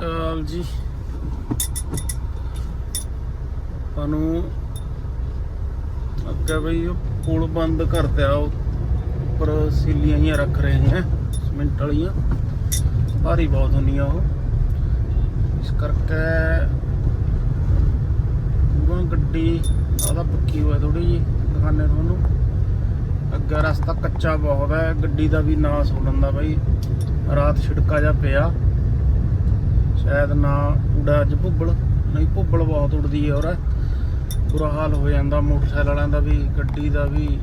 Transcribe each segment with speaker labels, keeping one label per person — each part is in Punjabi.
Speaker 1: ਅਕਾਲ ਜੀ। ਤੁਹਾਨੂੰ ਅੱਗੇ ਬਈ ਪੁਲ ਬੰਦ ਕਰਤੇ ਉੱਪਰ ਸੀਲੀਆਂ ਹੀ ਰੱਖ ਰਹੇ ਹੈ ਸਿਮੈਂਟ ਵਾਲੀਆਂ। ਭਾਰੀ ਬਹੁਤ ਹੁੰਦੀਆਂ ਉਹ। ਇਸ ਕਰਕੇ ਪੂਰਾ ਗੱਡੀ ਆਦਾ ਪੱਕੀ ਹੋਇਆ ਥੋੜੀ ਜੀ ਦਿਖਾਣੇ ਤੁਹਾਨੂੰ। ਅੱਗੇ ਰਸਤਾ ਕੱਚਾ ਬਹੁਤ ਹੈ, ਗੱਡੀ ਦਾ ਵੀ ਨਾਸ ਹੋ ਲੰਦਾ ਬਾਈ। ਰਾਤ ਛਿੜਕਾ ਜਾ ਪਿਆ। ਸ਼ਾਇਦ ਨਾ ਉੜਾ ਅੱਜ ਭੁੱਬਲ, ਨਹੀਂ ਭੁੱਬਲ ਬਹੁਤ ਉੜਦੀ ਹੈ ਔਰ ਬੁਰਾ ਹਾਲ ਹੋ ਜਾਂਦਾ ਮੋਟਰਸਾਈਕਲ ਵਾਲਿਆਂ ਦਾ ਵੀ, ਗੱਡੀ ਦਾ ਵੀ,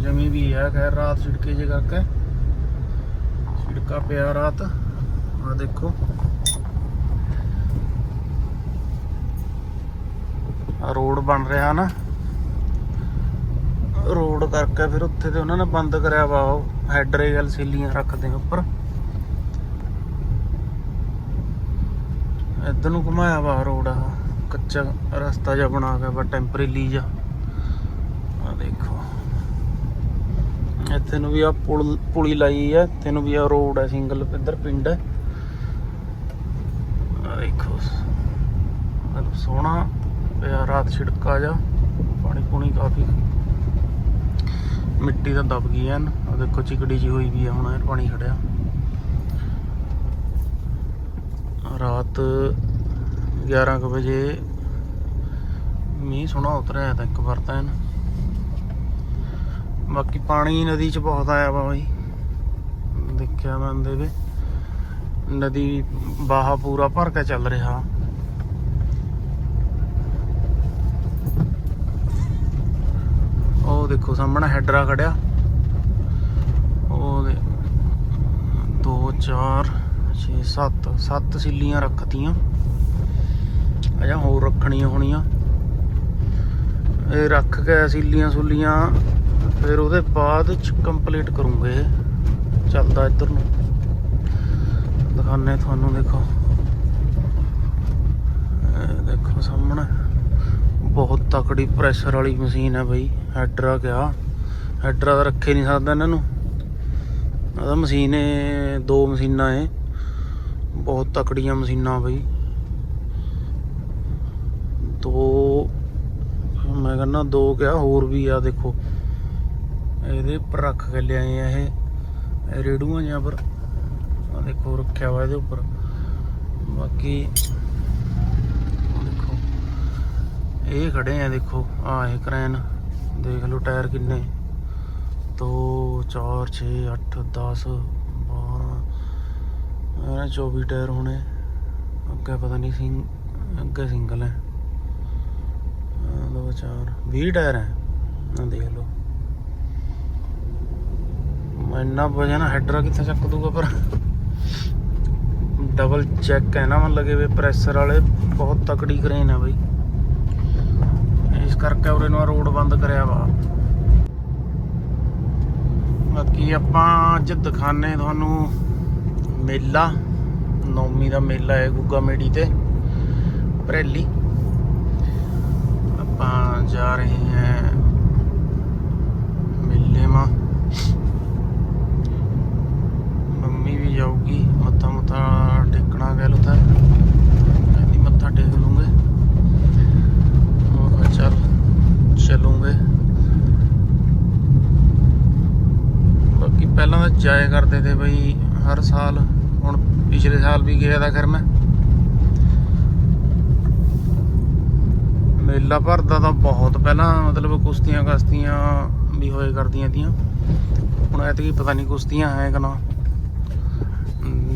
Speaker 1: ਜਮੀ ਵੀ ਹੈ, ਖੈਰ ਰਾਤ ਛਿੜਕੇ ਜੇ ਕਰਕੇ। ਛਿੜਕਾ ਪਿਆ ਰਾਤ। ਆ ਦੇਖੋ। ਆ ਰੋਡ ਬਣ ਰਿਹਾ ਨਾ। ਰੋਡ ਕਰਕੇ ਫਿਰ ਉੱਥੇ ਤੇ ਉਹਨਾਂ ਨੇ ਬੰਦ ਕਰਿਆ ਵਾ ਉਹ ਹੈਡਰੇ ਸੀਲੀਆਂ ਰੱਖਦੇ ਉੱਪਰ। ਇੱਧਰ ਨੂੰ ਘੁਮਾਇਆ ਵਾ ਰੋਡ ਆ ਕੱਚਾ ਰਸਤਾ ਜਿਹਾ ਬਣਾ ਕੇ ਵਾ ਟੈਂਪਰੇਰੀ ਜਿਹਾ। ਆ ਦੇਖੋ। ਇੱਥੇ ਨੂੰ ਵੀ ਆ ਪੁਲ, ਪੁਲੀ ਲਾਈ ਹੈ ਇੱਥੇ ਨੂੰ ਵੀ ਆ ਰੋਡ ਹੈ ਸਿੰਗਲ ਇੱਧਰ ਪਿੰਡ ਹੈ ਆ ਦੇਖੋ। ਆ ਸੋਹਣਾ ਪਿਆ, ਰਾਤ ਛਿੜਕਾ ਜਾ ਪਾਣੀ ਪੂਣੀ ਕਾਫੀ। ਮਿੱਟੀ ਤਾਂ ਦਬ ਗਈ ਐਨ। ਆ ਦੇਖੋ, ਚਿਕੜੀ ਜੀ ਹੋਈ ਵੀ ਆ, ਹੁਣ ਪਾਣੀ ਖੜਿਆ। ਰਾਤ 11 ਕੁ ਵਜੇ ਮੀਂਹ ਸੋਹਣਾ ਉਤਰਿਆ ਤਾਂ ਇੱਕ ਵਾਰ ਤਾਂ ਐਨ ਬਾਕੀ ਪਾਣੀ ਨਦੀ ਚ ਬਹੁਤ ਆਇਆ ਵਾ ਬਾਈ। ਦੇਖਿਆ ਮੈਂ ਦੇ ਵੇ। ਨਦੀ ਬਾਹਾ ਪੂਰਾ ਭਰ ਕੇ ਚੱਲ ਰਿਹਾ। ਉਹ ਦੇਖੋ ਸਾਹਮਣੇ ਹੈਡਰਾ ਖੜਿਆ। ਉਹ 2 4 6 7 7 ਸਿੱਲੀਆਂ ਰੱਖਤੀਆਂ। ਅਜਾ ਹੋਰ ਰੱਖਣੀਆਂ ਹੋਣੀਆਂ। ਇਹ ਰੱਖ ਕੇ ਸੀਲੀਆਂ ਸੁਲੀਆਂ, ਫਿਰ ਉਹਦੇ ਬਾਅਦ ਚ ਕੰਪਲੀਟ ਕਰੂੰਗੇ ਇਹ। ਚੱਲਦਾ ਇੱਧਰ ਨੂੰ। ਦਿਖਾਣੇ ਤੁਹਾਨੂੰ, ਦੇਖੋ। ਦੇਖੋ ਸਾਹਮਣੇ, ਬਹੁਤ ਤਕੜੀ ਪ੍ਰੈਸ਼ਰ ਵਾਲੀ ਮਸ਼ੀਨ ਹੈ ਬਈ ਹੈਡਰਾ ਗਿਆ। ਹੈਡਰਾ ਤਾਂ ਰੱਖੇ ਨਹੀਂ ਸਕਦਾ ਇਹਨਾਂ ਨੂੰ। ਉਹਦਾ ਮਸ਼ੀਨ ਏ ਦੋ ਮਸ਼ੀਨਾਂ ਏ ਬਹੁਤ ਤਕੜੀਆਂ ਮਸ਼ੀਨਾਂ ਬਈ। ਦੋ, ਮੈਂ ਕਹਿੰਦਾ ਦੋ ਕਿਆ, ਹੋਰ ਵੀ ਆ ਦੇਖੋ। ਇਹਦੇ ਉੱਪਰ ਰੱਖ ਕੇ ਲਿਆਏ ਆ ਇਹ ਰੇੜੂਆਂ ਜਾਂ ਪਰ ਆ ਦੇਖੋ ਰੱਖਿਆ ਵਾ ਇਹਦੇ ਉੱਪਰ। ਬਾਕੀ ਦੇਖੋ, ਇਹ ਖੜੇ ਆ ਦੇਖੋ, ਆ ਇਹ ਕਰੈਨ, ਦੇਖ ਲਓ ਟਾਇਰ ਕਿੰਨੇ। 2 4 6 8 10 12 ਇਹਨਾਂ 24 ਟਾਇਰ ਹੋਣੇ। ਅੱਗੇ ਪਤਾ ਨਹੀਂ ਸਿੰਗ, ਅੱਗੇ ਸਿੰਗਲ ਹੈ। 2 4 20 ਟਾਇਰ ਹੈ। ਆ ਦੇਖ ਲਓ। ਇੰਨਾ ਵਜਨ ਹੈਡਰ ਕਿੱਥੇ ਚੱਕ ਦੂਗਾ ਪਰ ਡਬਲ ਚੈੱਕ ਹੈ ਨਾ ਮਨ ਲਗੇ ਵੇ ਪ੍ਰੈਸ਼ਰ ਵਾਲੇ ਬਹੁਤ ਤਕੜੀ ਕਰੇਨ ਹੈ ਬਈ। ਇਸ ਕਰਕੇ ਉਹਰੇ ਨੂੰ ਰੋਡ ਬੰਦ ਕਰਿਆ ਵਾ। ਬਾਕੀ ਆਪਾਂ ਅੱਜ ਦਿਖਾਣੇ ਤੁਹਾਨੂੰ ਮੇਲਾ। ਨੌਮੀ ਦਾ ਮੇਲਾ ਹੈ ਗੁੱਗਾ ਮੇੜੀ ਤੇ। ਭਰੇਲੀ। ਆਪਾਂ ਜਾ ਰਹੇ ਹਾਂ ਮੇਲੇ ਮਾ। ਮੰਮੀ ਵੀ ਜਾਊਗੀ, ਮੱਥਾ ਮੱਥਾ ਟੇਕਣਾ ਗਏ ਲੁੱਤਾ ਕਹਿੰਦੀ ਮੱਥਾ ਟੇਕ ਲੂੰਗੇ। ਉਹ ਚੱਲ ਚੱਲੂਗੇ। ਬਾਕੀ ਪਹਿਲਾਂ ਤਾਂ ਜਾਇਆ ਕਰਦੇ ਤੇ ਬਈ ਹਰ ਸਾਲ, ਹੁਣ ਪਿਛਲੇ ਸਾਲ ਵੀ ਗਿਆ ਤਾਂ ਖੈਰ ਮੈਂ। ਮੇਲਾ ਭਰਦਾ ਤਾਂ ਬਹੁਤ ਪਹਿਲਾਂ, ਮਤਲਬ ਕੁਸ਼ਤੀਆਂ ਕਸਤੀਆਂ ਵੀ ਹੋਏ ਕਰਦੀਆਂ ਤੀਆਂ। ਹੁਣ ਐਤਕੀ ਪਤਾ ਨਹੀਂ ਕੁਸ਼ਤੀਆਂ ਹੈ ਕਿ ਨਾ।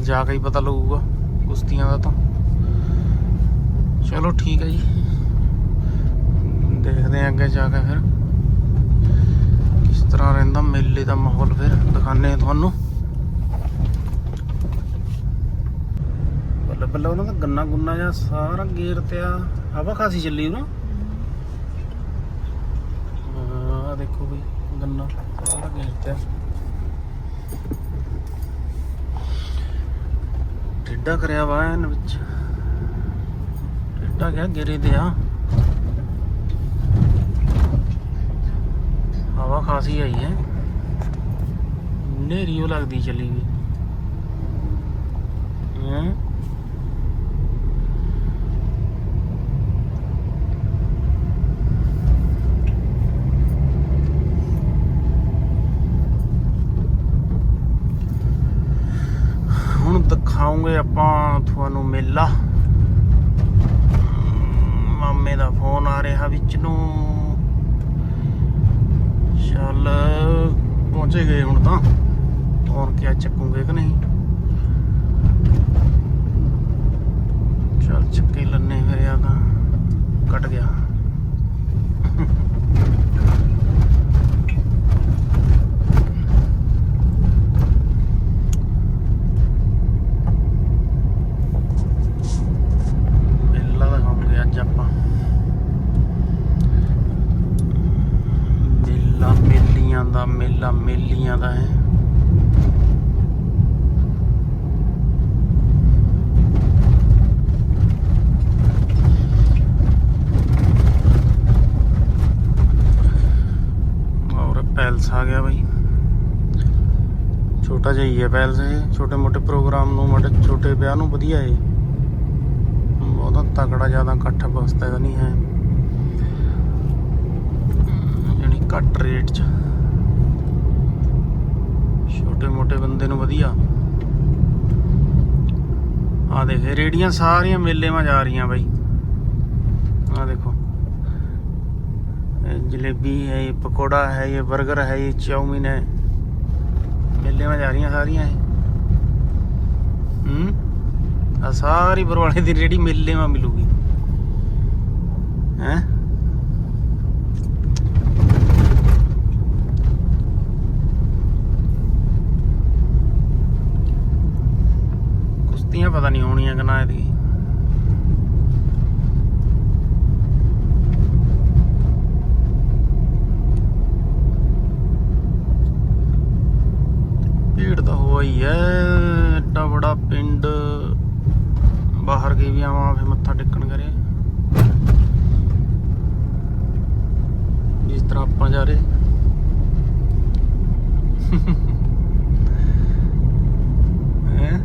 Speaker 1: ਜਾ ਕੇ ਹੀ ਪਤਾ ਲੱਗੂਗਾ ਕੁਸ਼ਤੀਆਂ ਦਾ ਤਾਂ। ਚਲੋ ਠੀਕ ਹੈ ਜੀ। ਦੇਖਦੇ ਆਂ ਅੱਗੇ ਜਾ ਕੇ ਫਿਰ। ਕਿਸ ਤਰ੍ਹਾਂ ਰਹਿੰਦਾ ਮੇਲੇ ਦਾ ਮਾਹੌਲ ਫਿਰ ਦਿਖਾਣੇ ਆ ਤੁਹਾਨੂੰ। ਬੱਲੇ ਬੱਲੇ ਉਹਨਾਂ ਦਾ ਗੰਨਾ ਗੁੰਨਾ ਜਾਂ ਸਾਰਾ ਗੇਰ ਤੇ ਆ, ਹਵਾ ਖਾਸੀ ਚੱਲੀ ਉਹ ਆ ਦੇਖੋ ਵੀ ਗੰਨਾ ਸਾਰਾ ਗੇਰ ਤੇ ਆ ਟੇਡਾ ਕਰਿਆ ਵਾ ਇਹਨ ਵਿੱਚ। ਟੇਡਾ ਗਿਆ ਗਿਰੇ ਤੇ ਆ। ਹਵਾ ਖਾਸੀ ਆਈ ਹੈ। ਨੇਰੀ ਉਹ ਲੱਗਦੀ ਚੱਲੀ ਵੀ। ਹੈਂ? ਦਿਖਾਉਂਗੇ ਆਪਾਂ ਤੁਹਾਨੂੰ ਮੇਲਾ। ਮਾਮੇ ਦਾ ਫੋਨ ਆ ਰਿਹਾ ਵਿੱਚ ਨੂੰ। ਚੱਲ, ਪਹੁੰਚੇ ਗਏ ਹੁਣ ਤਾਂ। ਫੋਨ ਕਿਆ ਚੱਕੂਗੇ ਕਿ ਨਹੀਂ? ਚੱਲ, ਚੱਕੇ ਲੰਨੇ ਫਿਰ ਆ ਤਾਂ। ਕੱਟ ਗਿਆ ਮੇਲਾ ਦਿਖਾਉਂਗੇ ਅੱਜ ਆਪਾਂ ਮੇਲਾ ਮੇਲੀਆਂ ਦਾ ਮੇਲਾ ਮੇਲੀਆਂ ਦਾ ਹੈ ਔਰ ਪੈਲਸ ਆ ਗਿਆ ਬਾਈ ਛੋਟਾ ਜਿਹਾ ਹੀ ਹੈ ਪੈਲਸ ਇਹ ਛੋਟੇ ਮੋਟੇ ਪ੍ਰੋਗਰਾਮ ਨੂੰ ਮੋਟੇ ਛੋਟੇ ਵਿਆਹ ਨੂੰ ਵਧੀਆ ਹੈ ਬਹੁਤਾ ਤਕੜਾ ਜ਼ਿਆਦਾ ਇਕੱਠ ਵਾਸਤੇ ਦਾ ਨਹੀਂ ਹੈ ਯਾਨੀ ਘੱਟ ਰੇਟ 'ਚ ਛੋਟੇ ਮੋਟੇ ਬੰਦੇ ਨੂੰ ਵਧੀਆ ਆ ਦੇਖ ਰੇੜੀਆਂ ਸਾਰੀਆਂ ਮੇਲੇ 'ਮਾ ਜਾ ਰਹੀਆਂ ਬਾਈ ਆ ਦੇਖੋ ये जलेबी है ये पकोड़ा है ये बर्गर है ये चाउमीन है ਮੇਲੇ ਮੈਂ ਜਾ ਰਹੀਆਂ ਸਾਰੀਆਂ ਹੂੰ? ਆ ਸਾਰੀ ਬਰਵਾਲੇ ਦੀ ਰੇੜੀ ਮੇਲੇ ਮੈਂ ਮਿਲੂਗੀ। ਹੈ? ਕੁਸ਼ਤੀਆਂ ਪਤਾ ਨਹੀਂ ਹੋਣੀਆਂ ਕਿ ਨਾ ਇਹਦੀ ਭੀੜ ਹੈ ਹੋਆ ਏਡਾ ਬੜਾ ਪਿੰਡ। ਬਾਹਰ ਗਈ ਵੀ ਆਵਾਂ ਫੇ ਮੱਥਾ ਟੇਕਣ ਕਰੇ ਜਿਸ ਤਰ੍ਹਾਂ ਆਪਾਂ ਜਾ ਰਹੇ। ਹੈਂ?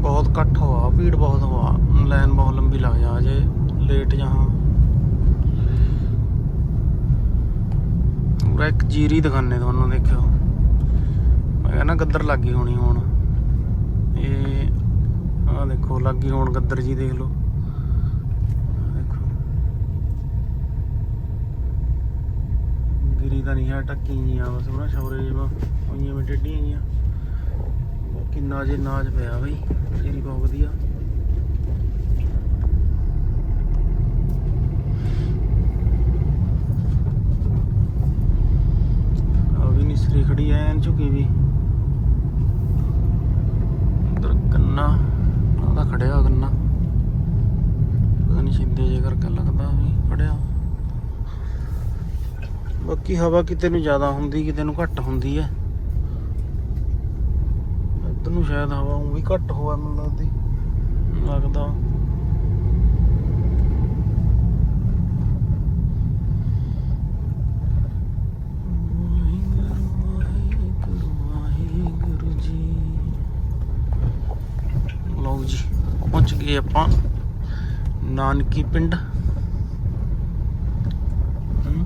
Speaker 1: ਬਹੁਤ ਇਕੱਠ ਹੋਆ ਭੀੜ ਬਹੁਤ ਹੋਆ ਲਾਈਨ ਬਹੁਤ ਲੰਬੀ ਲੱਗ ਜਾ ਜੇ ਲੇਟ ਜਹਾਂ ਪੂਰਾ ਇੱਕ ਜੀਰੀ ਦੁਕਾਨੇ ਤੁਹਾਨੂੰ ਦੇਖਿਓ। ਮੈਂ ਕਹਿੰਦਾ ਗੱਦਰ ਲੱਗੀ ਹੋਣੀ ਹੁਣ। ਇਹ ਆਹ ਦੇਖੋ, ਲੱਗੀ ਹੋਣ ਗੱਦਰ ਜੀ ਦੇਖ ਲਓ। ਗਿਰੀ ਤਾਂ ਨਹੀਂ ਹੈ ਟੱਕੀ ਜੀਆਂ ਬਸ, ਉਹਨਾਂ ਸ਼ੌਰੇ ਜਿਹਾ ਹੋਈਆਂ ਮੈਂ ਟੇਡੀਆਂ ਜੀਆਂ। ਬਾਕੀ ਨਾਜੇ ਨਾਜ ਪਿਆ ਬਈ ਜੀਰੀ ਬਹੁਤ ਵਧੀਆ। ਆ ਵੀ ਨਿਸਰੀ ਖੜੀ ਐ ਐਨ ਝੁਕੀ ਵੀ ਉਧਰ ਗੰਨਾ ਉਹਦਾ ਖੜਿਆ ਗੰਨਾ ਪਤਾ ਨਹੀਂ ਸਿੱਧੇ ਜੇ ਕਰਕੇ ਲੱਗਦਾ ਵੀ ਖੜਿਆ ਬਾਕੀ ਹਵਾ ਕਿਤੇ ਨੂੰ ਜ਼ਿਆਦਾ ਹੁੰਦੀ, ਕਿਤੇ ਨੂੰ ਘੱਟ ਹੁੰਦੀ ਹੈ। ਇੱਧਰ ਨੂੰ ਸ਼ਾਇਦ ਹਵਾ ਉਹ ਵੀ ਘੱਟ ਹੋਵੇ ਮੈਨੂੰ ਲੱਗਦੀ। ਲੱਗਦਾ। ਲਓ ਜੀ, ਪਹੁੰਚ ਗਏ ਆਪਾਂ ਨਾਨਕੀ ਪਿੰਡ ਹਮ।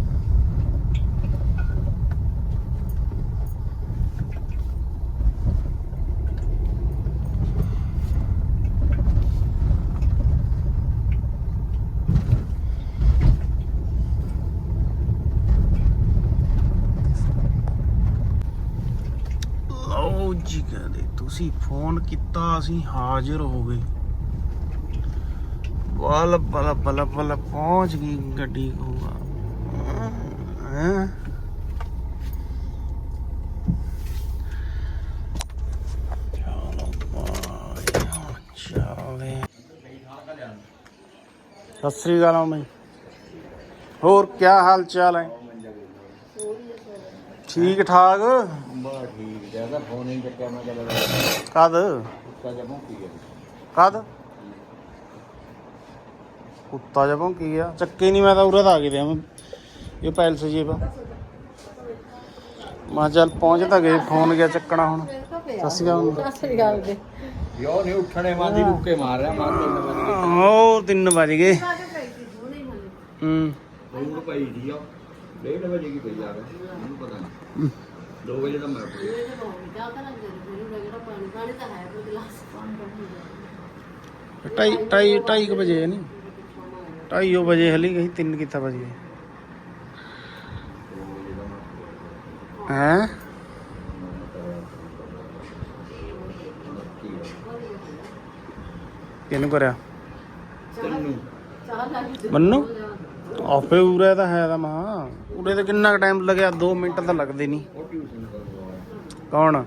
Speaker 1: ਲਓ ਜੀ ਕਹਿੰਦੇ ਤੁਸੀਂ ਫੋਨ ਕੀਤਾ, ਅਸੀਂ ਹਾਜ਼ਰ ਹੋ ਗਏ। ਬਲ ਬਲ ਬਲ ਬਲ, ਪਹੁੰਚ ਗਈ ਗੱਡੀ ਕੋਲ। ਹੈ? ਚਲੋ ਭਾਈ ਹੁਣ ਚੱਲੇ। ਸਤਿ ਸ੍ਰੀ ਅਕਾਲ ਮੈਂ ਹੋਰ ਕੀ ਹਾਲ ਚਾਲ ਹੈ? ਠੀਕ ਠਾਕ?
Speaker 2: ਬਾ ਠੀਕ ਜ਼ਿਆਦਾ ਫੋਨ ਹੀ ਚੱਕਿਆ ਮੈਂ ਕਹਿੰਦਾ
Speaker 1: ਕਦ?
Speaker 2: ਕੁੱਤਾ ਜਮੋਂ ਕੀ ਗਿਆ।
Speaker 1: ਕਦ? ਕੁੱਤਾ ਕੀ ਚੱਕੇ ਨਹੀਂ ਮੈਂ ਤਾਂ ਉਰੇ ਤਾਂ ਆ ਗਿਆ ਮੈਂ ਇਹ ਪੈਲਸ ਜੀ ਬਾ ਮਾ ਚੱਲ ਪਹੁੰਚ ਤਾਂ ਗਏ ਫੋਨ ਗਿਆ ਚੱਕਣਾ ਹੁਣ। ਸਤਿ ਸ਼੍ਰੀ ਅਕਾਲ।
Speaker 3: ਗੱਲ ਦੇ
Speaker 2: ਯੋ ਨਹੀਂ ਉੱਠਣੇ ਮਾਦੀ ਰੁੱਕੇ ਮਾਰ ਰਿਹਾ ਮਾਰ ਤਿੰਨ ਵਜੇ
Speaker 1: ਉਹ 3 ਵਜ ਗਏ। ਹੂੰ।
Speaker 2: ਰੂੜ ਪਈ ਦੀ ਆ ਡੇਢ ਵਜੇ ਕੀ ਪਈ ਜਾ ਰਿਹਾ ਮੈਨੂੰ ਪਤਾ ਨਹੀਂ। 2 ਵਜੇ ਦਾ ਮੈਂ
Speaker 3: ਹੈ ਪਾਣੀ
Speaker 1: ਢਾਈ ਢਾਈ ਢਾਈ ਕੁ ਵਜੇ ਨਹੀਂ। ਢਾਈ ਉਹ ਵਜੇ ਹਲੀ ਗਈ 3 ਕਿੱਥਾ ਵਜ ਗਏ? ਹੈ? ਕਿਹਨੂੰ ਕਰਿਆ?
Speaker 2: ਤੈਨੂੰ।
Speaker 1: ਮੰਨੂ? ਆਪੇ ਉਰੇ ਤਾਂ ਹੈ ਤਾਂ ਮਾਂ ਉਰੇ ਤੇ ਕਿੰਨਾ ਟਾਈਮ ਲੱਗਿਆ? 2 ਮਿੰਟ ਤਾਂ ਲੱਗਦੇ ਨਹੀਂ। ਕੌਣ?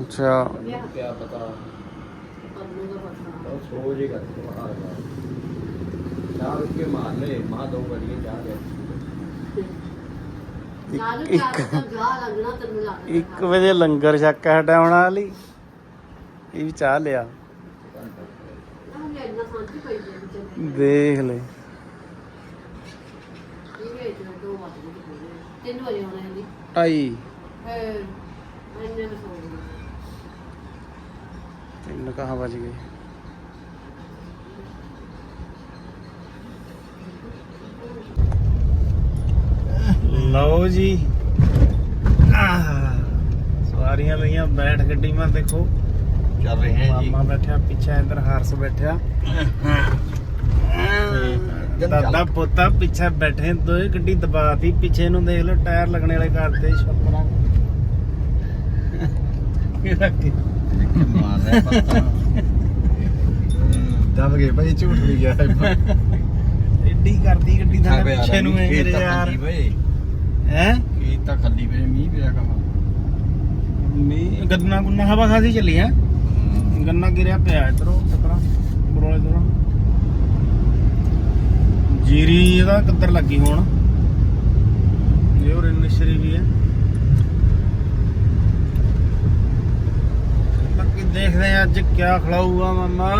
Speaker 1: ਅੱਛਾ।
Speaker 2: ਕਿਆ ਪਤਾ ਮਾਰ ਲੈ ਮਾਂ ਦੋ
Speaker 1: ਇੱਕ-
Speaker 3: ਚਾਹ ਤਾਂ ਜਾ ਲੱਗਣਾ ਤੈਨੂੰ ਲੱਗਦਾ।
Speaker 1: 1 ਵਜੇ ਲੰਗਰ ਛੱਕ ਹਟਾਉਣ ਵਾਲੀ। ਇਹ ਵੀ ਚਾਹ ਲਿਆ
Speaker 3: ਨਾ ਮੈਂ ਇੰਨਾ ਸਾਂਝੀ ਪਈ ਜੇ ਵਿੱਚ
Speaker 1: ਦੇਖ ਲੈ।
Speaker 3: ਤਿੰਨ ਵਜੇ ਆਉਣਾ ਹੈ ਜੀ
Speaker 1: ਢਾਈ।
Speaker 3: ਇੰਨੇ ਸੌਂ
Speaker 1: ਤਿੰਨ ਕਹਾਂ ਵੱਜ ਗਏ। ਲਓ ਜੀ। ਸਵਾਰੀਆਂ ਲਈਆਂ ਬੈਠ ਗੱਡੀ ਮਾ ਦੇਖੋ।
Speaker 2: ਚੱਲ ਰਹੇ ਹੈ ਜੀ।
Speaker 1: ਮਾਮਾ ਬੈਠਿਆ ਪਿੱਛੇ ਇੰਦਰ ਹਰਸ ਬੈਠਿਆ।
Speaker 2: ਚੱਲ।
Speaker 1: ਦਾਦਾ ਪੋਤਾ ਪਿੱਛੇ ਬੈਠੇ ਦੋਏ ਗੱਡੀ ਦਬਾਤੀ ਪਿੱਛੇ ਨੂੰ ਦੇਖ ਲਓ ਟਾਇਰ ਲੱਗਣੇ ਵਾਲੇ ਕਰਤੇ ਕੀ
Speaker 2: ਮਾਰ ਰਿਹਾ ਪਤਾ। ਦਬ ਗਏ ਭਾਈ ਝੂਠ ਵੀ ਗਿਆ
Speaker 1: ਐਡੀ ਕਰਦੀ ਗੱਡੀ ਥਾਂ ਪਿੱਛੇ ਨੂੰ ਐ ਮੇਰੇ ਯਾਰ।
Speaker 2: ਬਈ।
Speaker 1: ਹੈ?
Speaker 2: ਕੀ ਤਾਂ ਖੱਲੀ ਵੇ ਮੀਂਹ ਪਿਆ ਕਮਾ।
Speaker 1: ਮੀ ਗੰਨਾ ਗੁੰਨਾ ਹਵਾ ਖਾਸੀ ਚੱਲੀ ਹੈ। ਗੰਨਾ ਗਿਰਿਆ ਪਿਆ ਇਧਰੋਂ ਟਕਰਾ ਬਰੋਲੇ ਤੋਂ। ਜੀਰੀ ਇਹਦਾ ਕਿੱਧਰ ਲੱਗੀ ਹੁਣ? ਇਹ ਉਹ ਨਿਸ਼ਰੀ ਵੀ ਹੈ। ਬਾਕੀ ਦੇਖਦੇ ਆ ਅੱਜ ਕਿਆ ਖਲਾਊਗਾ ਮਾਮਾ।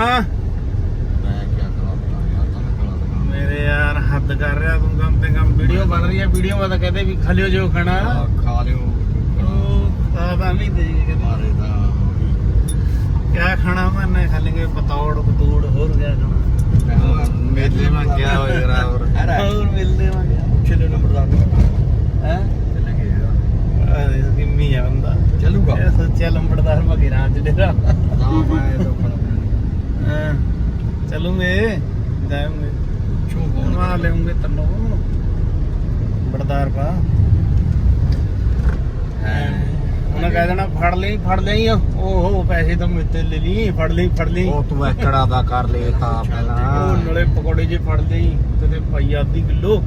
Speaker 2: ਮੈਂ ਕੀ ਤਾਂ
Speaker 1: ਮੇਰੇ ਯਾਰ ਹੱਦ ਕਰ ਰਿਹਾ ਤੂੰ ਕੰਮ ਤੇ ਕੰਮ। ਵੀਡੀਓ ਬਣ ਰਹੀ ਹੈ ਵੀਡੀਓ ਮਾ ਤਾਂ ਕਹਦੇ ਵੀ ਖਲਿਓ ਜੋ ਖਾਣਾ।
Speaker 2: ਖਾ ਲਿਓ
Speaker 1: ਉਹ ਤਾਂ ਨਹੀਂ ਦੇ ਕਹਿੰਦੇ। ਕਿਆ ਖਾਣਾ ਮੈਨੇ ਖਾਲੀ ਪਤੌੜ ਕਤੂੜ ਹੋਰ ਕਿਆ ਖਾਣਾ?
Speaker 2: ਮੇਲੇ ਮਾ ਗਿਆ ਹੋਇਆ ਜਰਾ ਹੋਰ।
Speaker 1: ਹੋਰ ਮਿਲਦੇ ਵਾਂਗੇ
Speaker 2: ਚਲੋ ਨੰਬਰ ਦਾ
Speaker 1: ਹੈ?
Speaker 2: ਚੱਲ ਗਏ
Speaker 1: ਕਿੰਮੀ ਆ ਬੰਦਾ।
Speaker 2: ਚੱਲੂਗਾ।
Speaker 1: ਇਹ ਸੋਚਿਆ ਲੰਬੜਦਾਰ ਮਗਿਰਾਂ ਡੇਰਾ।
Speaker 2: ਨਾ ਮੈਂ ਲੋਕਾਂ
Speaker 1: ਹਾਂ। ਚਲੂਗੇ? ਜਾਉਂਗੇ
Speaker 2: ਚੂ
Speaker 1: ਬਣਵਾ ਲੈਉਂਗੇ ਤੰਨੋ। ਬੜਦਾਰ ਪਾ। ਉਹਨਾਂ ਕਹਿ ਦੇਣਾ ਫੜ ਲਈ ਫੜ ਲਈ ਓਹੋ ਪੈਸੇ ਤਾਂ ਮੇਤੇ ਲੈ ਲਈ ਫੜ ਲਈ ਫੜ ਲਈ।
Speaker 2: ਉਹ ਤੂੰ ਐਕੜਾ ਦਾ ਕਰ ਲੈ ਤਾਂ
Speaker 1: ਉਹ
Speaker 2: ਪਹਿਲਾਂ।
Speaker 1: ਨਾਲੇ ਪਕੌੜੇ ਜੇ ਫੜ ਲਈ ਤੇ ਪਾਈ ਅੱਧੀ ਕਿਲੋ।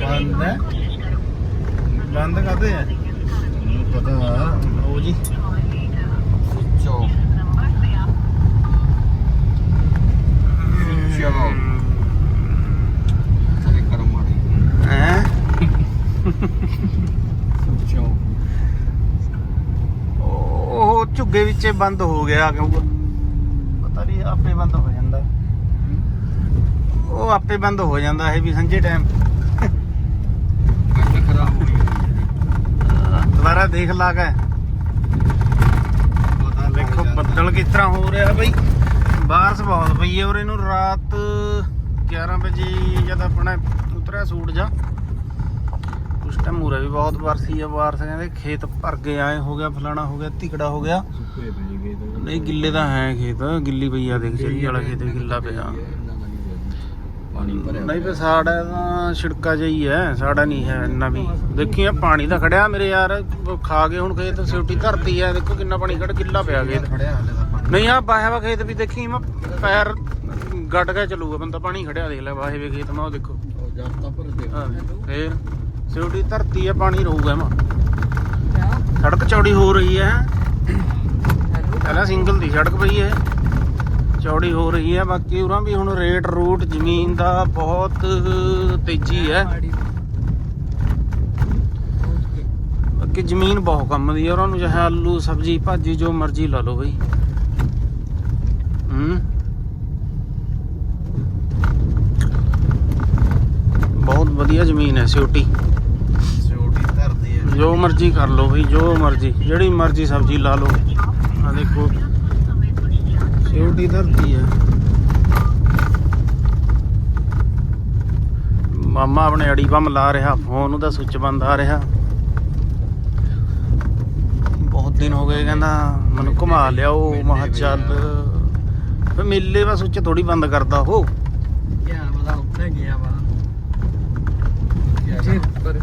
Speaker 1: ਬੰਦ ਹੈ ਬੰਦ ਕਰਦੇ ਆ।
Speaker 2: ਮੈਨੂੰ ਪਤਾ
Speaker 1: ਲਓ ਜੀ।
Speaker 2: ਚੋ ਚਲੋ ਚਲੇ ਕਰੋ ਮਾੜੀ
Speaker 1: ਹੈ?
Speaker 2: ਚੋ
Speaker 1: ਉਹ ਝੁੱਗੇ ਵਿੱਚੇ ਬੰਦ ਹੋ ਗਿਆ ਕਿਉਂ ਪਤਾ ਨਹੀਂ ਆਪੇ ਬੰਦ ਹੋ ਜਾਂਦਾ। ਉਹ ਆਪੇ ਬੰਦ ਹੋ ਜਾਂਦਾ ਇਹ ਵੀ ਸੰਜੇ ਟਾਈਮ
Speaker 2: ਖਰਾਬ
Speaker 1: ਦੁਬਾਰਾ ਦੇਖ ਲਾ ਕੇ।
Speaker 2: ਪਤਾ
Speaker 1: ਦੇਖੋ ਬੱਦਲ ਕਿਸ ਤਰ੍ਹਾਂ ਹੋ ਰਿਹਾ ਬਈ। ਬਾਰਿਸ਼ ਬਹੁਤ ਪਈ ਹੈ ਔਰ ਇਹਨੂੰ ਰਾਤ 11 ਵਜੇ ਜਦ ਆਪਣਾ ਉਤਰਿਆ ਸੂਟ ਜਾ ਉਸ ਟਾਈਮ ਮੂਰੇ ਵੀ ਬਹੁਤ ਬਰਸੀ ਆ ਬਾਰਿਸ਼ ਕਹਿੰਦੇ ਖੇਤ ਭਰ ਗਏ ਆਏ ਹੋ ਗਿਆ ਫਲਾਣਾ ਹੋ ਗਿਆ ਤਿਕੜਾ ਹੋ ਗਿਆ।
Speaker 2: ਗਏ
Speaker 1: ਨਹੀਂ ਗਿੱਲੇ ਤਾਂ ਹੈ ਖੇਤ ਗਿੱਲੀ ਪਈ ਆ ਦੇਖ ਜਿਹੜੀ ਵਾਲਾ ਖੇਤ ਵੀ ਗਿੱਲਾ ਪਿਆ।
Speaker 2: ਪਾਣੀ ਭਰਿਆ
Speaker 1: ਨਹੀਂ ਤੇ ਸਾੜਾ ਤਾਂ ਛਿੜਕਾ ਜਿਹੀ ਹੈ ਸਾੜਾ ਨਹੀਂ ਹੈ ਇੰਨਾ ਵੀ। ਦੇਖੀ ਆ ਪਾਣੀ ਤਾਂ ਖੜਿਆ ਮੇਰੇ ਯਾਰ ਖਾ ਕੇ ਹੁਣ ਖੇਤ ਸਿਉਟੀ ਧਰਤੀ ਹੈ ਦੇਖੋ ਕਿੰਨਾ ਪਾਣੀ ਖੜ ਗਿੱਲਾ ਪਿਆ ਖੇਤ। ਨਹੀਂ ਆ ਬਾਹੇ ਵਾ ਖੇਤ ਵੀ ਦੇਖੀ ਮੈਂ ਪੈਰ ਗੱਡ ਕੇ ਚੱਲੂਗਾ ਬੰਦਾ ਪਾਣੀ ਖੜਿਆ ਦੇਖ ਲੈ ਬਾਹੇ ਵੇ ਖੇਤ ਮੈਂ ਉਹ ਦੇਖੋ।
Speaker 2: ਦੇ
Speaker 1: ਫੇਰ ਸਿਉਟੀ ਧਰਤੀ ਹੈ ਪਾਣੀ ਰਹੂਗਾ ਮਾ ਸੜਕ ਚੌੜੀ ਹੋ ਰਹੀ ਹੈ। ਪਹਿਲਾਂ ਸਿੰਗਲ ਦੀ ਸੜਕ ਪਈ ਹੈ। ਚੌੜੀ ਹੋ ਰਹੀ ਹੈ ਬਾਕੀ ਉਰਾਂ ਵੀ ਹੁਣ ਰੇਟ ਰੂਟ ਜ਼ਮੀਨ ਦਾ ਬਹੁਤ ਤੇਜ਼ੀ ਹੈ। ਬਾਕੀ ਜ਼ਮੀਨ ਬਹੁਤ ਕੰਮ ਦੀ ਹੈ ਉਹਨਾਂ ਨੂੰ ਚਾਹੇ ਆਲੂ ਸਬਜ਼ੀ ਭਾਜੀ ਜੋ ਮਰਜ਼ੀ ਲਾ ਲਓ ਬਈ। ਹੂੰ? ਵਧੀਆ ਜ਼ਮੀਨ ਹੈ ਸਿਓਟੀ।
Speaker 2: ਸਿਓਟੀ ਧਰਦੀ ਹੈ।
Speaker 1: ਜੋ ਮਰਜ਼ੀ ਕਰ ਲਓ ਬਈ ਜੋ ਮਰਜ਼ੀ ਜਿਹੜੀ ਮਰਜ਼ੀ ਸਬਜ਼ੀ ਲਾ ਲਓ। ਆ ਦੇਖੋ ਸਿਓਟੀ ਧਰਦੀ ਹੈ। ਮਾਮਾ ਆਪਣੇ ਅੜੀ ਬੰਮ ਲਾ ਰਿਹਾ ਫੋਨ ਉਹਦਾ ਸੁੱਚ ਬੰਦ ਆ ਰਿਹਾ। ਬਹੁਤ ਦਿਨ ਹੋ ਗਏ ਕਹਿੰਦਾ ਮੈਨੂੰ ਘੁਮਾ ਲਿਆਓ ਮਹਾ ਚੱਲ। ਮੇਲੇ ਵਾ ਸੁੱਚ ਥੋੜੀ ਬੰਦ ਕਰਦਾ ਉਹ।
Speaker 2: ਕਿਆ ਪਰ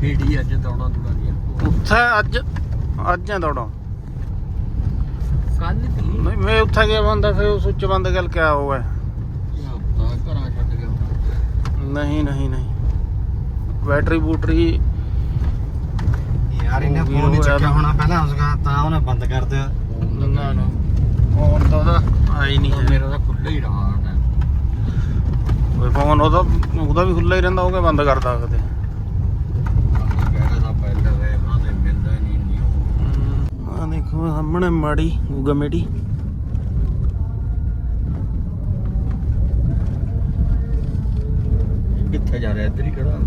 Speaker 2: ਖੇੜੀ ਅੱਜ ਦੌੜਾਂ ਦੂੜਾ ਦੀਆਂ।
Speaker 1: ਉੱਥੇ ਅੱਜ ਅੱਜ ਆ ਦੌੜਾਂ।
Speaker 2: ਕੱਲ ਤੀ।
Speaker 1: ਨਹੀਂ ਮੈਂ ਉੱਥੇ ਗਿਆ ਬੰਦਾ ਫੇ ਉਹ ਸੁੱਚ ਬੰਦ ਕਰ ਕਿਆ ਹੋਇਆ।
Speaker 2: ਹਫਤਾ ਘਰਾਂ ਛੱਡ ਗਿਆ
Speaker 1: ਨਹੀਂ ਨਹੀਂ ਨਹੀਂ। ਬੈਟਰੀ ਬੂਟਰੀ
Speaker 4: ਯਾਰ ਇਹਨੇ ਫੋਨ ਨਹੀਂ ਚੱਕਿਆ। ਹੋਣਾ ਪਹਿਲਾਂ ਉਸਗਾ ਤਾਂ ਉਹਨੇ ਬੰਦ ਕਰ ਦਿਆ
Speaker 1: ਨਾ ਨਾ ਫੋਨ ਤਾਂ ਉਹਦਾ ਆਈ ਨਹੀਂ
Speaker 2: ਮੇਰਾ ਤਾਂ ਖੁੱਲਾ ਹੀ ਰਹਾ
Speaker 1: ਕੋਈ ਫੋਨ ਉਹਦਾ ਉਹਦਾ ਵੀ ਖੁੱਲਾ ਹੀ ਰਹਿੰਦਾ ਹੋਗਾ ਬੰਦ ਕਰਦਾ ਕਦੇ ਆ ਦੇਖੋ ਸਾਹਮਣੇ ਮਾੜੀ ਗੂਗਾ ਮੇੜੀ
Speaker 2: ਕਿੱਥੇ ਜਾ ਰਿਹਾ? ਇੱਧਰ ਹੀ ਖੜਾ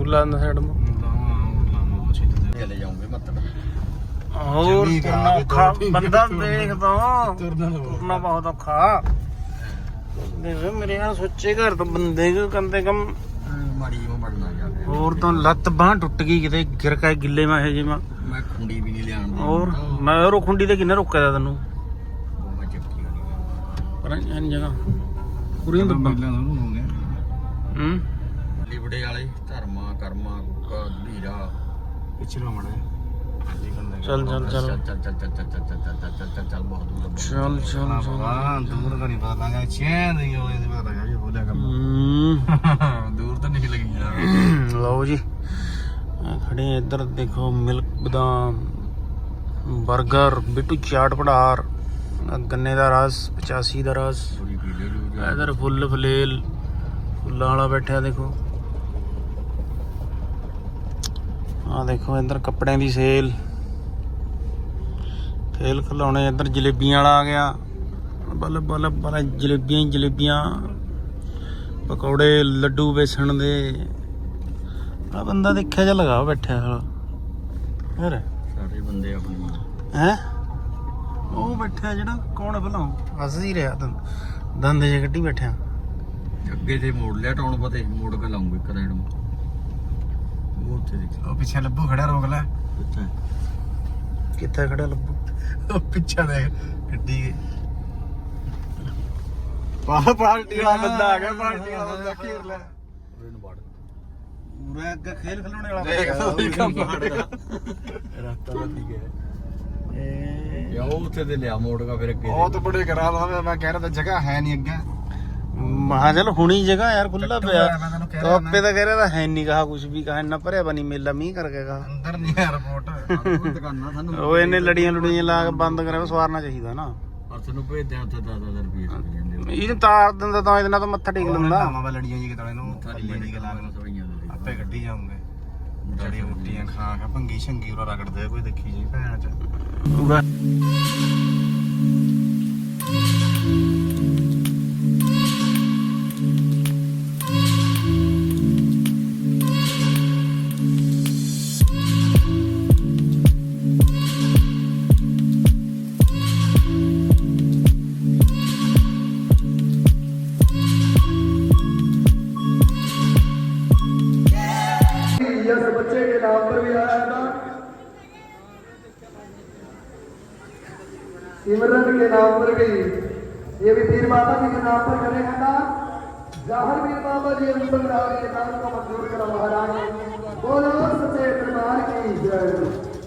Speaker 1: ਉਲਾ ਨਾ ਸਾਈਡ ਨੂੰ
Speaker 2: ਚਲੇ ਜਾਉਂਗੇ ਮੱਤੜ
Speaker 1: ਹੋਰ
Speaker 4: ਚੰਗੀ
Speaker 1: ਤੁਰਨਾ ਔਖਾ ਬੰਦਾ
Speaker 4: ਤੁਰਨਾ।
Speaker 1: ਦੇਖਦਾ
Speaker 4: ਤੁਰਨਾ ਤਾਂ
Speaker 1: ਤੁਰਨਾ ਬਹੁਤ ਔਖਾ। ਦੇਖ ਮੇਰੇ ਨਾਲ ਸੋਚੇ ਘਰ ਤੋਂ ਬੰਦੇ ਕੋ ਕੰਦੇ ਕਮ।
Speaker 2: ਮਾੜੀ ਮੈਂ ਮੜਨਾ ਜਾ ਰਿਹਾ
Speaker 1: ਹੋਰ ਤਾਂ ਲੱਤ ਬਾਹ ਟੁੱਟ ਗਈ ਕਿਤੇ ਗਿਰ ਕੇ ਗਿੱਲੇ ਮੈਂ ਇਹ ਜਿਹਾ
Speaker 2: ਮੈਂ ਖੁੰਡੀ ਵੀ ਨਹੀਂ ਲਿਆਣ ਦੀ
Speaker 1: ਹੋਰ ਮੈਂ ਉਹ ਖੁੰਡੀ ਤੇ ਕਿੰਨੇ ਰੋਕਿਆ ਤਾ ਤੈਨੂੰ?
Speaker 2: ਉਹ ਮੈਂ ਚੱਕੀ ਹੋਣੀ
Speaker 1: ਪਰ ਐਨ ਜਗ੍ਹਾ। ਪੂਰੀਆਂ ਦੁੱਬਾਂ ਹੂੰ
Speaker 2: ਲਿਬੜੇ ਵਾਲੇ ਧਰਮਾ ਕਰਮਾ ਕੁੱਕਾ ਧੀਰਾ।
Speaker 4: ਪਿਛਲਾ ਮੜਾ
Speaker 1: ਚੱਲ ਚੱਲ ਚੱਲ
Speaker 2: ਚੱਲ ਚੱਲ ਚੱਲ ਚੱਲ ਚੱਲ ਚੱਲ ਚੱਲ ਚੱਲ ਚੱਲ ਚੱਲ ਚੱਲ ਬਹੁਤ ਦੂਰ
Speaker 1: ਚੱਲ ਚੱਲ ਚੱਲ
Speaker 4: ਹਾਂ ਦੂਰ ਤਾਂ ਨਹੀਂ ਪਤਾ ਲੱਗਾ ਚੈਨ ਨਹੀਂ ਹੋਏ ਨਹੀਂ ਪਤਾ ਲੱਗਾ ਜੀ ਬੋਲਿਆ ਕੰਮ
Speaker 1: ਹੂੰ
Speaker 2: ਦੂਰ ਤਾਂ ਨਹੀਂ ਲੱਗੀ ਯਾਰ
Speaker 1: ਲਓ ਜੀ ਆ ਖੜੇ ਆ ਇੱਧਰ ਦੇਖੋ ਮਿਲਕ ਬਦਾਮ 버ਗਰ ਬਿੱਟੂ ਚਾਟ ਪੜਾਰ ਆਹ ਗੰਨੇ ਦਾ ਰਸ 85 ਦਾ ਰਸ ਇਧਰ ਫੁੱਲ ਫਲੇਲ ਫੁੱਲਾਂ ਵਾਲਾ ਬੈਠਿਆ ਦੇਖੋ ਆ ਦੇਖੋ ਇੱਧਰ ਕੱਪੜਿਆਂ ਦੀ ਸੇਲ। ਖੇਲ ਖਿਲਾਉਣੇ ਇੱਧਰ ਜਲੇਬੀਆਂ ਵਾਲਾ ਆ ਗਿਆ। ਬੱਲ ਬੱਲ ਬੱਲ ਜਲੇਬੀਆਂ ਜਲੇਬੀਆਂ। ਪਕੌੜੇ ਲੱਡੂ ਬੇਸਣ ਦੇ। ਆ ਬੰਦਾ ਦੇਖਿਆ ਜਾ ਲਗਾ ਬੈਠਿਆ ਹਾਲ ਹੋਰ
Speaker 2: ਸਾਰੇ ਬੰਦੇ ਆਪਣੀ
Speaker 1: ਹੈ? ਉਹ ਬੈਠਿਆ ਜਿਹੜਾ ਕੌਣ ਭਲਾ? ਹੱਸ ਹੀ ਰਿਹਾ ਦੰਦ ਦੰਦ ਜੇ ਕੱਢੀ ਬੈਠਿਆ।
Speaker 2: ਅੱਗੇ ਤੇ ਮੋੜ ਲਿਆ ਟਾਉਣ ਪਤੇ ਮੋੜ ਕੇ ਲਾਉਂਗਾ ਇੱਕ ਰੇਡ ਨੂੰ। ਉਹ ਉੱਥੇ ਦੇਖ।
Speaker 4: ਉਹ ਪਿੱਛੇ ਲੱਭੂ ਖੜਾ ਰੋਕ ਲੈ।
Speaker 2: ਕਿੱਥੇ?
Speaker 1: ਕਿੱਥੇ ਖੜਾ ਲੱਭੂ?
Speaker 4: ਉਹ ਪਿੱਛੇ ਦੇਖ ਗੱਡੀ। ਪਾ ਪਾਰਟੀ ਵਾਲਾ ਬੰਦਾ ਆ ਗਿਆ ਪਾਰਟੀ ਵਾਲਾ ਬੰਦਾ ਘੇਰ ਲੈ।
Speaker 2: ਉਹਨੂੰ ਵੜ
Speaker 1: ਪੂਰਾ ਅੱਗੇ ਖੇਲ ਖਿਲਾਉਣੇ ਵਾਲਾ
Speaker 4: ਦੇਖ ਉਹੀ ਕੰਮ
Speaker 2: ਰਸਤਾ ਠੀਕ ਹੈ।
Speaker 1: ਇਹ
Speaker 2: ਯਾ ਉਹ ਉੱਥੇ ਤੇ ਲਿਆ ਮੋੜ ਕੇ ਫਿਰ ਅੱਗੇ
Speaker 4: ਉਹ ਤਾਂ ਬੜੇ ਕਰਾ ਲਾ ਮੈਂ ਕਹਿ ਰਿਹਾ ਤਾਂ ਜਗ੍ਹਾ ਹੈ ਨਹੀਂ ਅੱਗੇ।
Speaker 1: ਮਹਾ ਚਲ ਹੁਣੀ ਜਗ੍ਹਾ ਯਾਰ ਖੁੱਲਾ ਪਿਆ।
Speaker 4: ਮੈਂ ਤੈਨੂੰ ਕਹਿ ਰਿਹਾ
Speaker 1: ਤਾਂ ਕਹਿ ਰਿਹਾ ਤਾਂ ਹੈ ਨਹੀਂ ਕਹਾ ਕੁਝ ਵੀ ਕਹਾ ਇੰਨਾ ਭਰਿਆ ਬਣੀ ਮੇਲਾ ਮੀਂਹ ਕਰਕੇ ਕਹਾ
Speaker 4: ਅੰਦਰ ਨਹੀਂ ਹੈ ਰਿਪੋਰਟ
Speaker 2: ਉਹ ਦੁਕਾਨਾਂ ਸਾਨੂੰ
Speaker 1: ਉਹ ਇਹਨੇ ਲੜੀਆਂ ਲੁੜੀਆਂ ਲਾ ਕੇ ਬੰਦ ਕਰਿਆ ਸਵਾਰਨਾ ਚਾਹੀਦਾ ਨਾ।
Speaker 2: ਅਰਥ ਨੂੰ ਭੇਜਦੇ ਆ ਉੱਥੇ 10000 ਰੁਪਏ ਲੱਗ ਜਾਂਦੇ
Speaker 1: ਇਹਨੂੰ ਤਾਰ ਦਿੰਦਾ ਤਾਂ ਇਹਦੇ ਨਾਲ ਤਾਂ ਮੱਥਾ ਟੇਕ ਲੈਂਦਾ।
Speaker 4: ਮੈਂ ਲੜੀਆਂ ਜੀ ਕਿਤੇ ਨੂੰ ਥੱਲੇ ਦੀ ਗਲਾ ਨੂੰ
Speaker 2: ਸਵਈਆਂ ਦੇ
Speaker 4: ਆਪੇ ਗੱਡੀ ਜਾਉਂਗੇ ਜੜੀ ਬੂਟੀਆਂ ਖਾ ਕੇ ਭੰਗੀ ਸ਼ੰਗੀ ਉਹ ਰਗੜਦੇ ਆ, ਕੋਈ ਦੇਖੀ ਜੀ ਭੈਣ ਚ।
Speaker 5: नाम पर भी ये भी पीर बाबा जी के नाम पर करेगा ना जाहिर पीर बाबा जी अंतर के नाम को मंजूर करा महाराज बोलो सच्चे दरबार की जय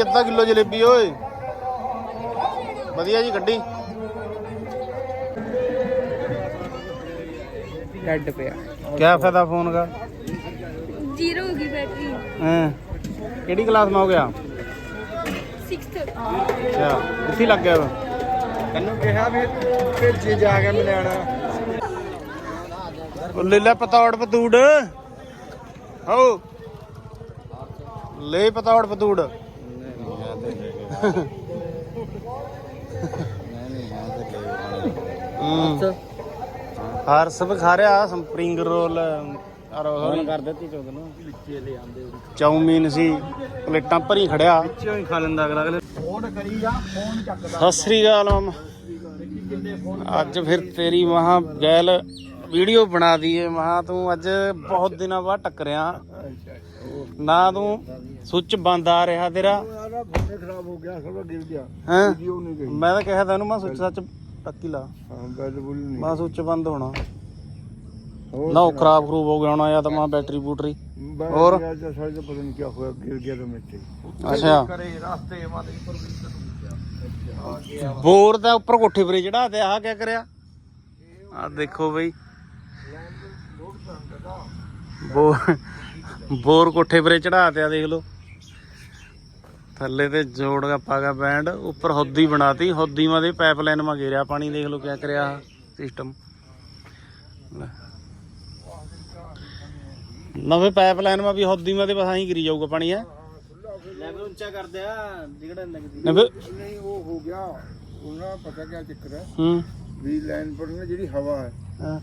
Speaker 1: ਭਾਈ ਅੱਧਾ ਕਿਲੋ ਜਲੇਬੀ ਓਏ। ਵਧੀਆ ਜੀ ਗੱਡੀ
Speaker 6: ਡੈਡ ਪਿਆ।
Speaker 1: ਕੀ ਫਾਇਦਾ ਫੋਨ ਦਾ?
Speaker 7: ਜ਼ੀਰੋ ਹੋ ਗਈ ਬੈਟਰੀ।
Speaker 1: ਹਾਂ। ਕਿਹੜੀ ਕਲਾਸ ਮਾ ਹੋ ਗਿਆ?
Speaker 7: 6th
Speaker 1: ਅੱਛਾ ਕਿੱਥੇ ਲੱਗ ਗਿਆ
Speaker 6: ਤੈਨੂੰ ਕਿਹਾ ਵੀ ਭੇਜੇ ਜਾ ਕੇ ਮਿਲਾਣਾ।
Speaker 1: ਉਹ ਲੈ ਲੈ ਪਤੌੜ ਪਤੂੜ। ਹੋ ਲੈ ਪਤੌੜ ਪਤੂੜ। ਹਰਸ ਖਾ ਰਿਹਾ ਸਪਰਿੰਗ ਰੋਲ ਅਰ ਉਹ। ਕਰ ਦਿੱਤੀ ਚੋਦ ਨੂੰ। ਵਿੱਚੇ ਲੈ ਆਂਦੇ ਚਾਉਮੀਨ ਸੀ ਪਲੇਟਾਂ ਭਰੀ ਖੜਿਆ। ਵਿੱਚੋਂ ਹੀ ਖਾ ਲੈਂਦਾ ਅਗਲਾ ਅਗਲੇ।
Speaker 6: ਫੋਨ ਕਰੀ ਜਾ ਫੋਨ ਚੱਕਦਾ।
Speaker 1: ਸਤਿ ਸ੍ਰੀ ਅਕਾਲ ਮਾਮਾ। ਅੱਜ ਫਿਰ ਤੇਰੀ ਮਹਾ ਗੈਲ ਵੀਡੀਓ ਬਣਾ ਦਈਏ। ਮਹਾ ਤੂੰ ਅੱਜ ਬਹੁਤ ਦਿਨਾਂ ਬਾਅਦ ਟੱਕਰਿਆ। ਨਾ ਤੂੰ ਸੁੱਚ ਬੰਦ ਆ ਰਿਹਾ ਤੇਰਾ।
Speaker 6: ਯਾਰਾ ਫੋਨ ਖਰਾਬ ਹੋ ਗਿਆ ਸਭ ਗਿਰ ਗਿਆ।
Speaker 1: ਹੈਂ?
Speaker 6: ਵੀਡੀਓ ਨਹੀਂ ਗਈ।
Speaker 1: ਮੈਂ ਤਾਂ ਕਿਹਾ ਤੈਨੂੰ ਮੈਂ ਸੁੱਚ ਸੱਚ ਟੱਕੀ ਲਾ।
Speaker 6: ਹਾਂ ਬੈਲਬੁਲ ਨਹੀਂ।
Speaker 1: ਮੈਂ ਸੁੱਚ ਬੰਦ ਹੋਣਾ। ਨਾ ਉਹ ਖਰਾਬ ਖਰੂਬ ਹੋ ਗਿਆ ਹੋਣਾ ਜਾਂ ਤਾਂ ਮੈਂ ਬੈਟਰੀ। ਬੂਟਰੀ ਹੋਰ?
Speaker 6: ਹੋਰ ਅੱਜ ਸਾਡੇ ਤੋਂ ਪਤਾ ਨਹੀਂ ਕੀ ਹੋਇਆ ਗਿਰ ਗਿਆ ਤਾਂ ਮਿੱਟੀ
Speaker 1: ਅੱਛਾ।
Speaker 6: ਕਰੇ ਰਸਤੇ ਮਾਤੇ ਪਰ
Speaker 1: ਬੋਰ ਦਾ ਉੱਪਰ ਕੋਠੇ ਪਰੇ ਚੜਾ ਤੇ ਆਹ ਕਿਆ ਕਰਿਆ? ਆ ਦੇਖੋ ਬਈ। ਬੋਰ ਬੋਰ ਕੋਠੇ ਪਰੇ ਚੜਾ ਤੇ ਆ ਦੇਖ ਲਓ। ਥੱਲੇ ਤੇ ਜੋੜ ਗਾ ਪਾਗਾ ਬੈਂਡ ਉੱਪਰ ਹੌਦੀ ਬਣਾਤੀ। ਹੌਦੀ ਮਾ ਦੇ ਪਾਈਪਲਾਈਨ ਮਾ ਗੇਰਿਆ ਪਾਣੀ ਦੇਖ ਲਓ ਕਿਆ ਕਰਿਆ ਸਿਸਟਮ ਨਵੇਂ ਪਾਈਪਲਾਈਨ ਮਾ ਵੀ ਹੌਦੀ ਮਾ ਦੇ ਬਸ ਆਹੀ ਗਿਰੀ ਜਾਊਗਾ ਪਾਣੀ ਹੈ? ਲੈਵਲ ਉੱਚਾ ਕਰਦੇ ਆ ਜਿਹੜਾ ਲੱਗਦੀ
Speaker 6: ਨਹੀਂ ਉਹ ਹੋ ਗਿਆ। ਉਹਨਾਂ ਪਤਾ ਕਿਆ ਚੱਕਰ ਹੈ?
Speaker 1: ਹੂੰ।
Speaker 6: ਵੀ ਲਾਈਨ ਪਰ ਨਾ ਜਿਹੜੀ ਹਵਾ ਹੈ
Speaker 1: ਹਾਂ,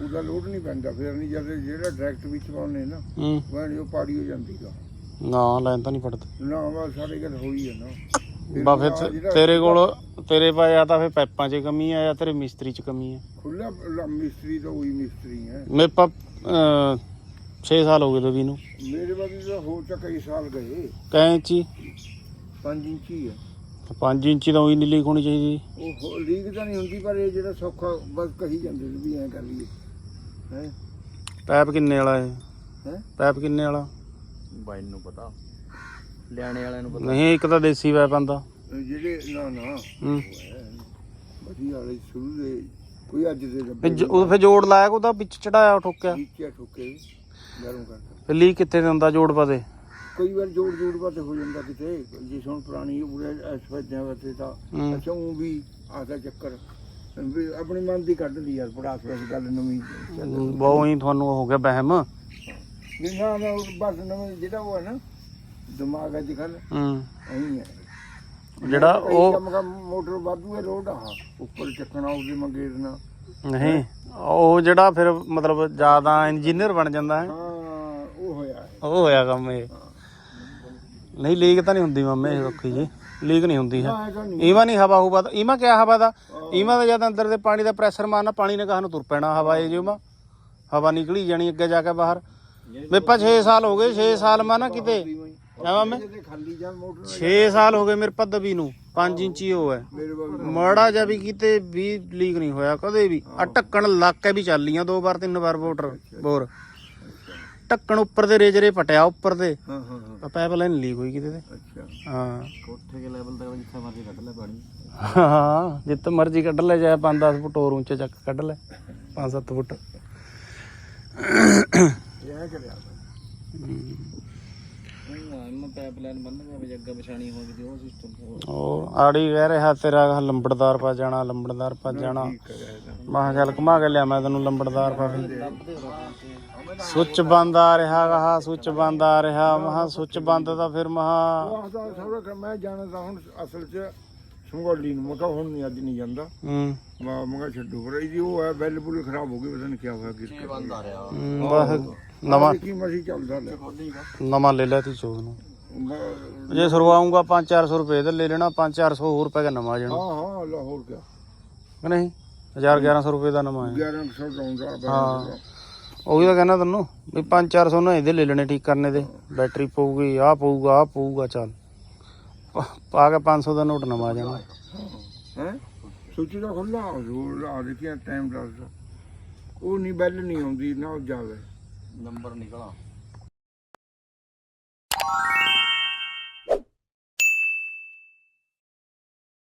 Speaker 6: ਉਹਦਾ ਲੋਡ ਨਹੀਂ ਪੈਂਦਾ ਫਿਰ ਨਹੀਂ ਜਦ ਜਿਹੜਾ ਡਾਇਰੈਕਟ ਵਿੱਚ ਪਾਉਣੇ ਨਾ
Speaker 1: ਹੂੰ।
Speaker 6: ਵੈਣ ਉਹ ਪਾੜੀ ਹੋ ਜਾਂਦੀ ਗਾ
Speaker 1: ਨਾ ਲੈਣ ਤਾਂ ਨਹੀਂ ਪੜਦਾ
Speaker 6: ਨਾ ਵਾ ਸਾਡੇ ਗੱਲ ਹੋਈ ਹੈ ਨਾ।
Speaker 1: ਬਾ ਫਿਰ ਤੇਰੇ ਕੋਲ ਤੇਰੇ ਪਾ ਜਾਂ ਤਾਂ ਫਿਰ ਪਾਈਪਾਂ 'ਚ ਕਮੀ ਆ ਜਾਂ ਤੇਰੇ ਮਿਸਤਰੀ 'ਚ ਕਮੀ ਆ?
Speaker 6: ਖੁੱਲਾ ਮਿਸਤਰੀ ਤਾਂ ਉਹੀ ਮਿਸਤਰੀ ਹੈ
Speaker 1: ਮੇਰੇ ਪਾ 6 ਸਾਲ ਹੋ ਗਏ ਤੇ ਵੀ ਨੂੰ।
Speaker 6: ਮੇਰੇ ਬਾਕੀ ਤਾਂ ਹੋ ਤਾਂ ਕਈ ਸਾਲ ਗਏ।
Speaker 1: ਕੈ ਇੰਚੀ?
Speaker 6: 5 ਇੰਚੀ ਹੈ
Speaker 1: 5 ਇੰਚੀ ਤਾਂ ਉਹੀ ਨੀ ਲੀਕ ਹੋਣੀ ਚਾਹੀਦੀ।
Speaker 6: ਉਹ ਲੀਕ ਤਾਂ ਨਹੀਂ ਹੁੰਦੀ ਪਰ ਇਹ ਜਿਹੜਾ ਸੌਖਾ ਬਸ ਕਹੀ ਜਾਂਦੇ ਵੀ ਐਂ ਕਰ ਲਈਏ। ਹੈ?
Speaker 1: ਪਾਈਪ ਕਿੰਨੇ ਵਾਲਾ ਇਹ?
Speaker 6: ਹੈ?
Speaker 1: ਪਾਈਪ ਕਿੰਨੇ ਵਾਲਾ?
Speaker 2: ਬਾਈ ਨੂੰ ਪਤਾ। ਲਿਆਣੇ ਵਾਲਿਆਂ ਨੂੰ
Speaker 1: ਨਹੀਂ ਇੱਕ ਤਾਂ ਦੇਸੀ ਪਾਈਪ ਆਂਦਾ
Speaker 6: ਜਿਹੜੇ ਨਾ ਨਾ।
Speaker 1: ਹੂੰ।
Speaker 6: ਵਧੀਆ ਵਾਲੇ ਸ਼ੁਰੂ ਦੇ ਕੋਈ ਅੱਜ ਦੇ ਡੱਬੇ
Speaker 1: ਜ- ਉਹ ਫਿਰ ਜੋੜ ਲਾਇਆ ਉਹਦਾ ਵਿੱਚ ਚੜਾਇਆ ਠੋਕਿਆ?
Speaker 6: ਨੀਚੇ ਠੋਕੇ। ਗਰਮ ਕਰਕੇ
Speaker 1: ਫਿਰ ਲੀਕ ਕਿੱਥੇ ਤੇ ਹੁੰਦਾ ਜੋੜ ਪਾ ਦੇ?
Speaker 6: ਕਈ ਵਾਰ ਜੋੜ ਜੋੜ ਬਾਤੇ ਹੋ ਜਾਂਦਾ ਕਿਤੇ। ਜਿਸ ਹੁਣ ਪੁਰਾਣੀ ਉਰੇ ਅਸਫਾਇਦਿਆਂ ਵਾਸਤੇ ਤਾਂ। ਅੱਛਾ ਉਹ ਵੀ ਆਦਾ ਚੱਕਰ। ਆਪਣੀ ਮਨ ਦੀ ਕੱਢ ਲਈ ਯਾਰ ਪੜਾਸ ਵਾਲੀ ਗੱਲ ਨਵੀਂ
Speaker 1: ਬਹੁਤ ਹੀ ਤੁਹਾਨੂੰ ਹੋ ਗਿਆ ਵਹਿਮ।
Speaker 6: ਵੀ ਨਾ ਨਾ ਉਹ ਬਸ ਨਵੇਂ ਜਿਹੜਾ ਉਹ ਹੈ ਨਾ ਦਿਮਾਗ ਅੱਜ ਕੱਲ
Speaker 1: ਹੂੰ।
Speaker 6: ਐਂ ਹੈ
Speaker 1: ਜਿਹੜਾ ਉਹ
Speaker 6: ਮੋਟਰ ਵਾਧੂ ਹੈ ਲੋਡ ਆ ਉੱਪਰ ਚੱਕਣਾ ਉਹਦੇ ਮੰਗੇ ਦੇਣਾ
Speaker 1: ਨਹੀਂ ਉਹ ਜਿਹੜਾ ਫਿਰ ਮਤਲਬ ਜ਼ਿਆਦਾ ਇੰਜੀਨੀਅਰ ਬਣ ਜਾਂਦਾ ਹੈ।
Speaker 6: ਹਾਂ ਉਹ ਹੋਇਆ।
Speaker 1: ਉਹ ਹੋਇਆ ਕੰਮ ਇਹ। ਨਹੀਂ ਲੀਕ ਤਾਂ ਨਹੀਂ ਹੁੰਦੀ ਮਾਮੇ ਰੱਖੀ ਜੀ। ਲੀਕ ਨਹੀਂ ਹੁੰਦੀ ਹੈ।
Speaker 6: ਹੈਗਾ ਨਹੀਂ।
Speaker 1: ਹਵਾ ਹੁਵਾ ਤਾਂ ਈਮਾ ਕਿਆ ਹਵਾ ਦਾ? ਈਮਾ ਦਾ ਜਦ ਅੰਦਰ ਦੇ ਪਾਣੀ ਦਾ ਪ੍ਰੈਸ਼ਰ ਮਾਰਨਾ ਪਾਣੀ ਨੇ ਕਹਾਂ ਨੂੰ ਤੁਰ ਪੈਣਾ ਹਵਾ ਇਹ ਜਿਉਮਾ ਹਵਾ ਨਿਕਲੀ ਜਾਣੀ ਅੱਗੇ ਜਾ ਕੇ ਬਾਹਰ। ਮੇਪਾ 6 ਸਾਲ ਹੋ ਗਏ 6 ਸਾਲ ਮਾ ਨਾ ਕਿਤੇ। ਐ ਮਾਮੇ?
Speaker 6: ਤੇ ਖਾਲੀ ਜਾਂ ਮੋਟਰ
Speaker 1: 6 ਸਾਲ ਹੋ ਗਏ ਮੇਰੇ ਪਾ ਦਬੀ ਨੂੰ 5 ਇੰਚੀ ਹੈ।
Speaker 6: ਮੇਰੇ ਬਾਬੂ
Speaker 1: ਮਾੜਾ ਜਿਹਾ ਵੀ ਕਿਤੇ ਵੀ ਲੀਕ ਨਹੀਂ ਹੋਇਆ ਕਦੇ ਵੀ। ਆ ਢੱਕਣ ਲੱਗ ਕੇ ਵੀ ਚੱਲ ਲੀਆਂ ਦੋ ਵਾਰ ਤਿੰਨ ਵਾਰ ਵੋਟਰ ਬੋਰ ਢੱਕਣ ਉੱਪਰ ਦੇ ਰੇਜਰੇ ਪਟਿਆ ਉੱਪਰ ਦੇ।
Speaker 6: ਹਾਂ ਹਾਂ ਹਾਂ।
Speaker 1: ਪਾਈਪ ਲਾਈਨ ਲੀਕ ਹੋਈ ਕਿਤੇ ਤੇ।
Speaker 6: ਅੱਛਾ।
Speaker 1: ਹਾਂ।
Speaker 2: ਕੋਠੇ ਦੇ ਲੈਵਲ ਤੱਕ ਜਿੱਥੇ ਮਰਜ਼ੀ ਕੱਢ ਲੈ ਪਾਣੀ।
Speaker 1: ਹਾਂ ਜਿੱਤ ਮਰਜ਼ੀ ਕੱਢ ਲੈ ਜਾਏ 5-10 ਫੁੱਟ ਹੋਰ ਉੱਚਾ ਚੱਕ ਕੱਢ ਲੈ 5-7 ਫੁੱਟ।
Speaker 6: ਇਹ ਕਰਿਆ
Speaker 2: ਉਹ
Speaker 1: ਆੜੀ ਕਹਿ ਰਿਹਾ ਤੇਰਾ ਲੰਬੜਦਾਰ ਪਾ ਜਾਣਾ ਲੰਬੜਦਾਰ ਪਾ ਜਾਣਾ। ਮੈਂ ਕਿਹਾ ਚੱਲ ਘੁਮਾ ਕੇ ਲਿਆ ਮੈਂ ਤੈਨੂੰ ਲੰਬੜਦਾਰ ਪਾ ਵੀ ਸੁੱਚ ਬੰਦ ਆ ਰਿਹਾ ਗਾ ਸੁੱਚ ਬੰਦ ਆ ਰਿਹਾ ਮਹਾ ਸੁੱਚ ਬੰਦ ਤਾਂ ਫਿਰ ਮਹਾ।
Speaker 6: ਉਹ ਸਾਰਾ ਮੈਂ ਜਾਣਦਾ ਹੁਣ ਅਸਲ 'ਚ ਸੰਗੋਲੀ ਨੂੰ ਮੈਂ ਕਿਹਾ ਹੁਣ ਨਹੀਂ ਅੱਜ ਨਹੀਂ ਜਾਂਦਾ।
Speaker 1: ਹੂੰ।
Speaker 6: ਮੈਂ ਮੈਂ ਕਿਹਾ ਛੱਡੋ ਪਰ ਇਹਦੀ ਉਹ ਹੈ ਬੈਲ ਬੁਲ ਖਰਾਬ ਹੋ ਗਈ ਪਤਾ ਨਹੀਂ ਕੀ ਹੋਇਆ ਗਿਰ ਕੇ
Speaker 2: ਬੰਦ ਆ ਰਿਹਾ।
Speaker 1: ਹੂੰ, ਬਸ ਨਵਾਂ
Speaker 6: ਕੀ ਮਸੀ ਚੱਲਦਾ ਲੈ
Speaker 1: ਨਵਾਂ ਲੈ ਲਿਆ ਤੀ ਚੋਦ ਨੂੰ।
Speaker 6: ਮੈਂ-
Speaker 1: ਜੇ ਸਰਵਾਉਂਗਾ 5-400 ਰੁਪਏ ਤੇ ਲੈ ਲੈਣਾ 5-400 ਹੋਰ ਪੈ ਗਿਆ ਨਵਾਂ ਜਾਣਾ।
Speaker 6: ਹਾਂ ਹਾਂ ਲਾਹੌਰ ਕਿਆ।
Speaker 1: ਕਿ ਨਹੀਂ? 1000-1100 ਰੁਪਏ ਦਾ ਨਵਾਂ ਹੈ।
Speaker 6: 1100 ਲਾਉਂਦਾ
Speaker 1: ਹਾਂ। ਉਹੀ ਤਾਂ ਕਹਿੰਦਾ ਤੈਨੂੰ ਵੀ 5-400 ਨਾ ਇਹਦੇ ਲੈ ਲੈਣੇ ਠੀਕ ਕਰਨੇ ਦੇ। ਬੈਟਰੀ ਪਊਗੀ ਆ ਪਊਗਾ ਆ ਪਊਗਾ ਚੱਲ। ਪਾ ਕੇ 500 ਦਾ ਨੋਟ ਨਵਾ ਜਾਣਾ।
Speaker 6: ਹੈ? ਸੋਚੀ ਦਾ ਖੁੱਲਾ ਜ਼ੋਰ ਆ ਦਿੱਤੀਆਂ ਟਾਈਮ ਦੱਸਦਾ ਉਹ ਨਹੀਂ ਬੈਲ ਨਹੀਂ ਆਉਂਦੀ ਨਾ ਉਹ ਜਾਵੇ
Speaker 2: ਨੰਬਰ ਨਿਕਲਾ।